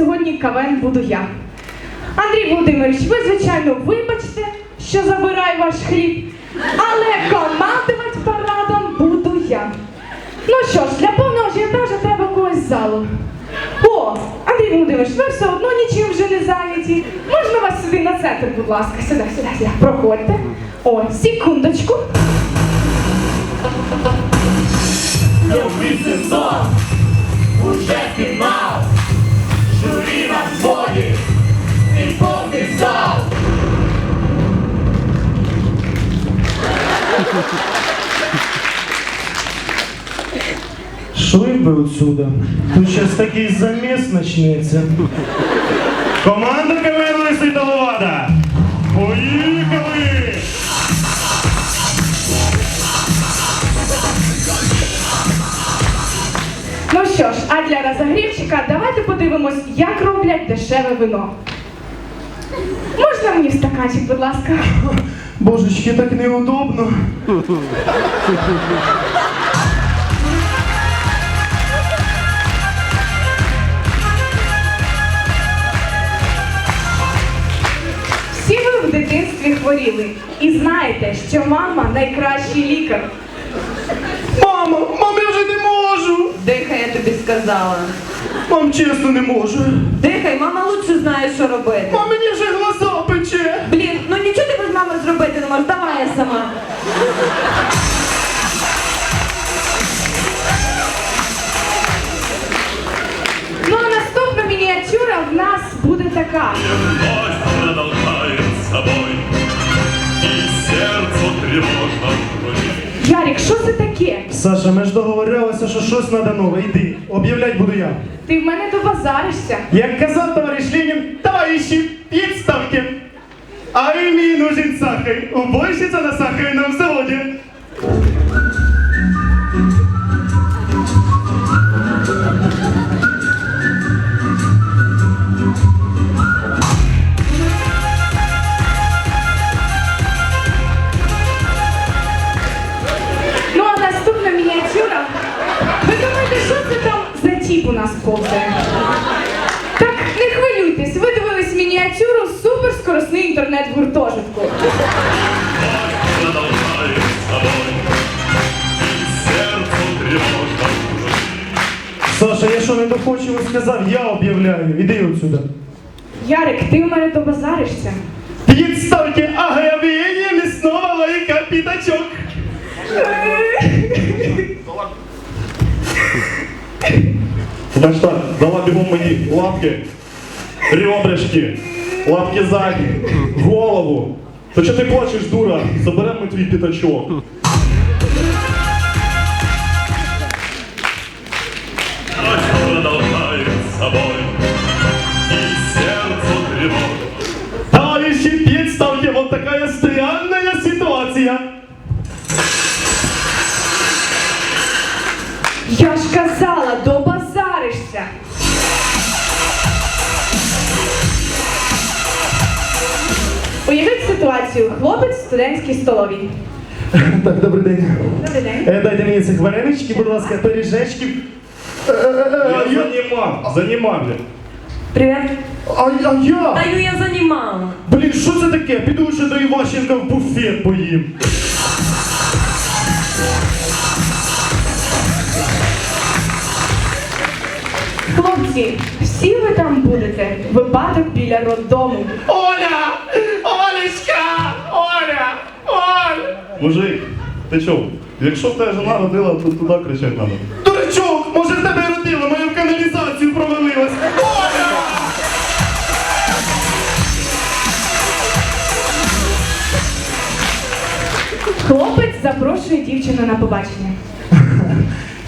сьогодні КВН буду я. Андрій Володимирович, ви, звичайно, вибачте, що забираю ваш хліб, але командувати парадом буду я. Ну що ж, для повного ажіотажу треба когось залу. О, Андрій Володимирович, ви все одно нічим вже не зайняті. Можна вас сюди на центр, будь ласка, сюди, сюди, сюди. Проходьте. О, секундочку. Новий сезон уже фінал, журі на взводі і повний зал. Шли би отсюда. Тут щас такий заміс начнеться. Команда КВН Лисий та Левада. Поїхали! Ну що ж, а для розогрівчика давайте подивимось, як роблять дешеве вино. Можна мені в стаканчик, будь ласка? Божечки, так неудобно. Всі ви в дитинстві хворіли і знаєте, що мама найкращий лікар. Мамо, мам, я вже не можу. Дихай, я тобі сказала. Мам, чесно, не можу. Дихай, мама лучше знає, що робити. Мам, мені вже глаза пече. Блін, ну нічого ти без мами зробити не можеш, давай я сама. Ну а наступна мініатюра в нас буде така. Саша, ми ж договорилися, що щось треба нове. Йди, об'являть буду я. Ти в мене добазаришся. Як казав товариш Ленін, товариші, підставки. А і мій нужен сахар. Убойщиця на сахарному заводі. Там у нас повзає? Так не хвилюйтесь, ви дивились мініатюру суперскоросний інтернет гуртожитку. Саша, я що не доходчиво сказав, я об'являю. Іди отсюда. Ярик, ти в мене добазаришся. Підставки ограблення Так, дала бігом мені лапки, ребрышки, лапки задні, голову. То що ти плачеш, дура? Заберемо твій п'ятачок. Товарищи, Уявіть ситуацію. Хлопець в студентській столовій. Так, добрий день. Добрий день. Е, Дайте мені цих варенички, будь ласка, пиріжечки. Е, е, е, Я я- занімав, занімав я. Привіт. А, а я? Даю я занімала. Блін, що це таке? Піду ще до Іващенка в буфет поїм. Хлопці, всі ви там будете. Випадок біля роддому. Оля! Мужик, ти чув? Якщо в тебе жена родила, то туди кричати треба. Дурачок, може в тебе родила, моя в каналізацію провалилась. Хлопець запрошує дівчину на побачення.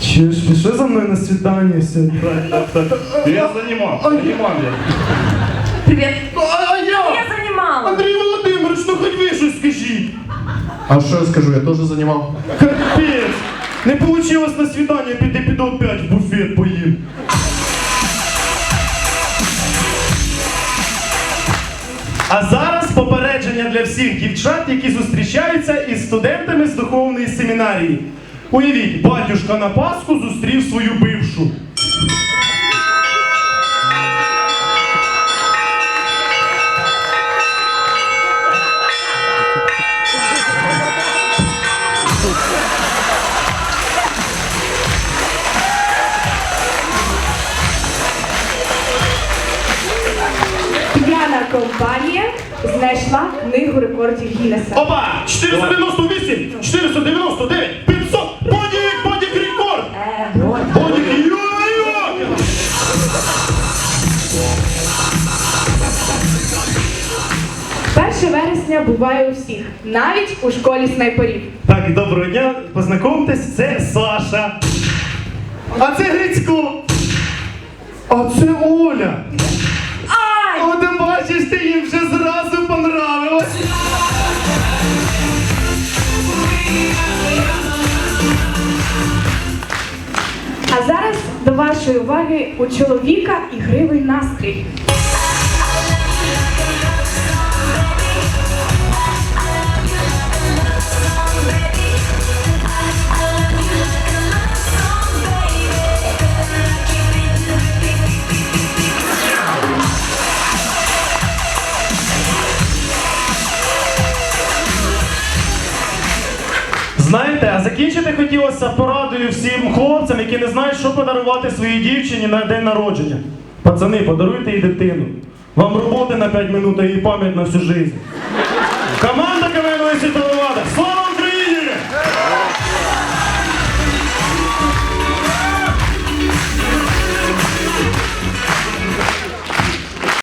Чи ж пішли за мною на свідання сьогодні? Так, так, так. Я занімав, занімав я. Привіт. А я? Я занімала. Андрій Володимирович, ну хоч скажіть. А що я скажу, я теж займав. Капець! Не вийшло на свідання, піди піду опять в буфет поїм. А зараз попередження для всіх дівчат, які зустрічаються із студентами з духовної семінарії. Уявіть, батюшка на Пасху зустрів свою бившу. Компанія знайшла книгу рекордів Гіннеса. Опа! 498, 499, 500! Бодік, бодік рекорд! Е. Бодік, йо-йо! 1 вересня буває у всіх, навіть у школі снайперів. Так, доброго дня, познайомтесь, це Саша. А це Грицько. А це Оля. Ай! О, ти бачиш, ти їм вже зразу понравилась. А зараз до вашої уваги у чоловіка ігривий настрій. Знаєте, а закінчити хотілося порадою всім хлопцям, які не знають, що подарувати своїй дівчині на день народження. Пацани, подаруйте їй дитину. Вам роботи на 5 минут і пам'ять на всю життя. Команда